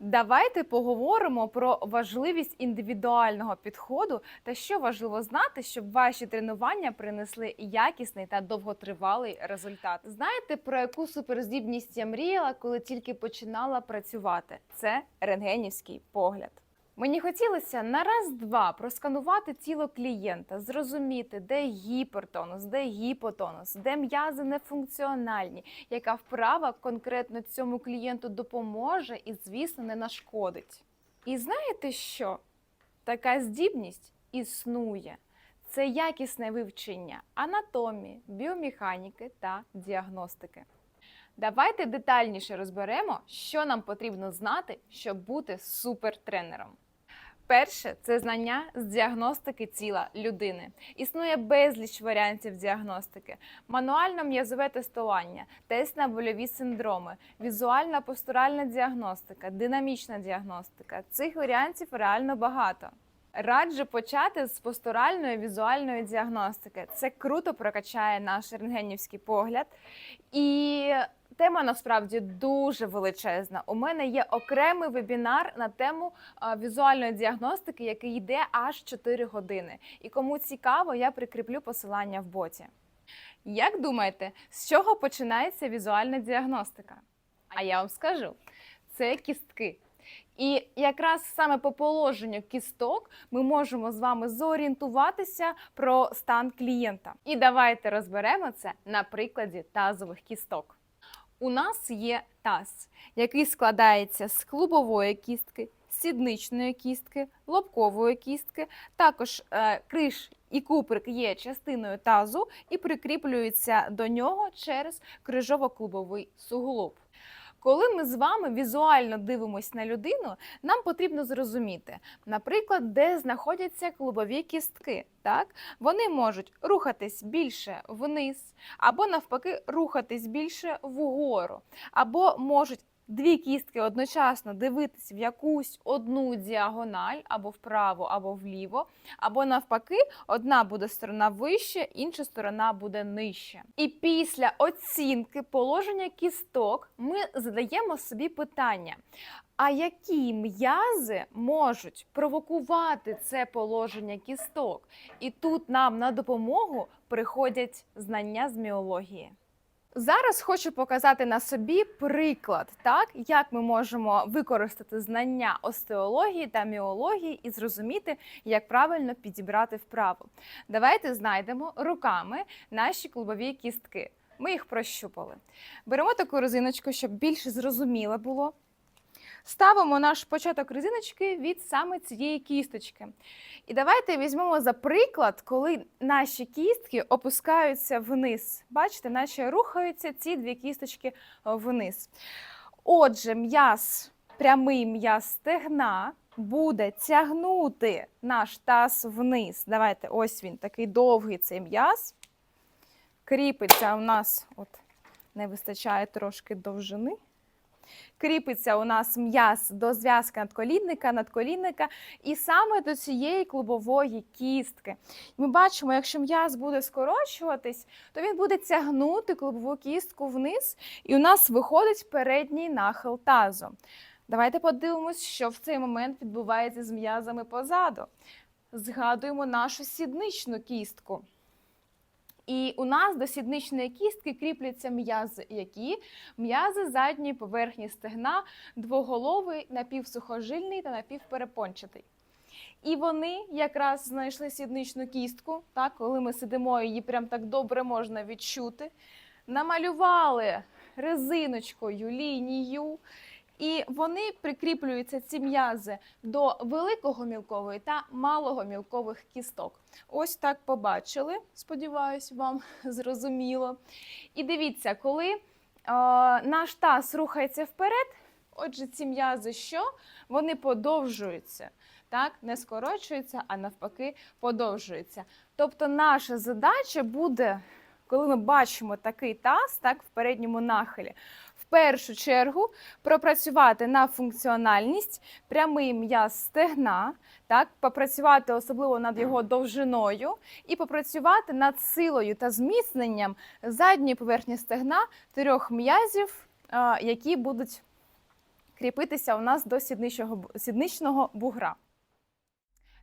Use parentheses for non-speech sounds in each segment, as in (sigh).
Давайте поговоримо про важливість індивідуального підходу та що важливо знати, щоб ваші тренування принесли якісний та довготривалий результат. Знаєте, про яку суперздібність я мріяла, коли тільки починала працювати? Це рентгенівський погляд. Мені хотілося на раз-два просканувати тіло клієнта, зрозуміти, де гіпертонус, де гіпотонус, де м'язи нефункціональні, яка вправа конкретно цьому клієнту допоможе і, звісно, не нашкодить. І знаєте що? Така здібність існує. Це якісне вивчення анатомії, біомеханіки та діагностики. Давайте детальніше розберемо, що нам потрібно знати, щоб бути супертренером. Перше це знання з діагностики тіла людини. Існує безліч варіантів діагностики: мануально-м'язове тестування, тест на больові синдроми, візуальна постуральна діагностика, динамічна діагностика. Цих варіантів реально багато. Раджу почати з постуральної візуальної діагностики. Це круто прокачає наш рентгенівський погляд. І тема насправді дуже величезна. У мене є окремий вебінар на тему візуальної діагностики, який йде аж 4 години. І кому цікаво, я прикріплю посилання в боті. Як думаєте, з чого починається візуальна діагностика? А я вам скажу: це кістки. І якраз саме по положенню кісток ми можемо з вами зорієнтуватися про стан клієнта. І давайте розберемо це на прикладі тазових кісток. У нас є таз, який складається з клубової кістки, сідничної кістки, лобкової кістки. Також е, криш і куприк є частиною тазу і прикріплюється до нього через крижово-клубовий суглоб. Коли ми з вами візуально дивимося на людину, нам потрібно зрозуміти, наприклад, де знаходяться клубові кістки. Так? Вони можуть рухатись більше вниз, або навпаки, рухатись більше вгору, або можуть дві кістки одночасно дивитись в якусь одну діагональ, або вправо, або вліво, або навпаки, одна буде сторона вище, інша сторона буде нижче. І після оцінки положення кісток ми задаємо собі питання. А які м'язи можуть провокувати це положення кісток? І тут нам на допомогу приходять знання з міології. Зараз хочу показати на собі приклад, так як ми можемо використати знання остеології та міології і зрозуміти, як правильно підібрати вправу. Давайте знайдемо руками наші клубові кістки. Ми їх прощупали. Беремо таку резиночку, щоб більш зрозуміло було. Ставимо наш початок резиночки від саме цієї кісточки. І давайте візьмемо за приклад, коли наші кістки опускаються вниз. Бачите, наче рухаються ці дві кісточки вниз. Отже, м'яз, прямий м'яз стегна буде тягнути наш таз вниз. Давайте, ось він, такий довгий цей м'яз. Кріпиться у нас, от не вистачає трошки довжини. Кріпиться у нас м'яз до зв'язки надколінника, надколінника і саме до цієї клубової кістки. Ми бачимо, якщо м'яз буде скорочуватись, то він буде тягнути клубову кістку вниз, і у нас виходить передній нахил тазу. Давайте подивимось, що в цей момент відбувається з м'язами позаду. Згадуємо нашу сідничну кістку. І у нас до сідничної кістки кріпляться м'язи, які м'язи задньої поверхні стегна, двоголовий, напівсухожильний та напівперепончатий. І вони якраз знайшли сідничну кістку, так, коли ми сидимо, її прям так добре можна відчути. Намалювали резиночкою лінію, і вони прикріплюються ці м'язи до великого мілкової та малого мілкових кісток. Ось так побачили. Сподіваюсь, вам (laughs) зрозуміло. І дивіться, коли е, наш таз рухається вперед, отже, ці м'язи що? Вони подовжуються. Так, не скорочуються, а навпаки, подовжуються. Тобто, наша задача буде, коли ми бачимо такий таз, так, в передньому нахилі, першу чергу пропрацювати на функціональність, прямий м'яз стегна, так, попрацювати особливо над його довжиною, і попрацювати над силою та зміцненням задньої поверхні стегна трьох м'язів, які будуть кріпитися у нас до сідничного, бугра.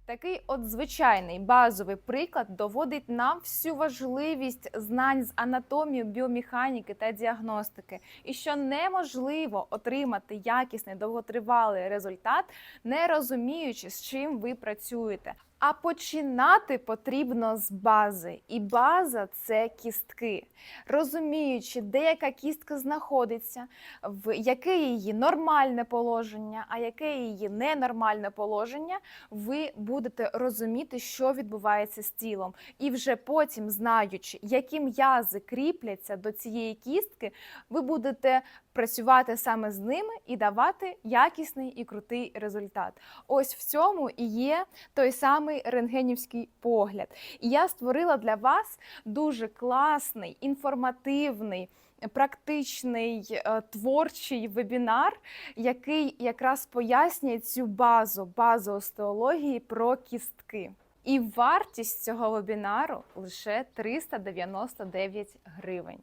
Такий от звичайний базовий приклад доводить нам всю важливість знань з анатомії, біомеханіки та діагностики, і що неможливо отримати якісний довготривалий результат, не розуміючи, з чим ви працюєте. А починати потрібно з бази, і база це кістки. Розуміючи, де яка кістка знаходиться, в яке її нормальне положення, а яке її ненормальне положення, ви будете розуміти, що відбувається з тілом. І вже потім, знаючи, які м'язи кріпляться до цієї кістки, ви будете працювати саме з ними і давати якісний і крутий результат. Ось в цьому і є той самий рентгенівський погляд. І я створила для вас дуже класний, інформативний. Практичний е, творчий вебінар, який якраз пояснює цю базу, базу остеології про кістки. І вартість цього вебінару лише 399 гривень.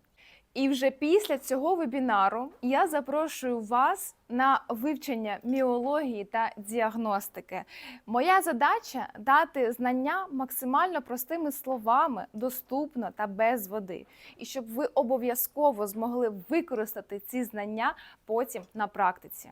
І вже після цього вебінару я запрошую вас на вивчення міології та діагностики. Моя задача дати знання максимально простими словами, доступно та без води, і щоб ви обов'язково змогли використати ці знання потім на практиці.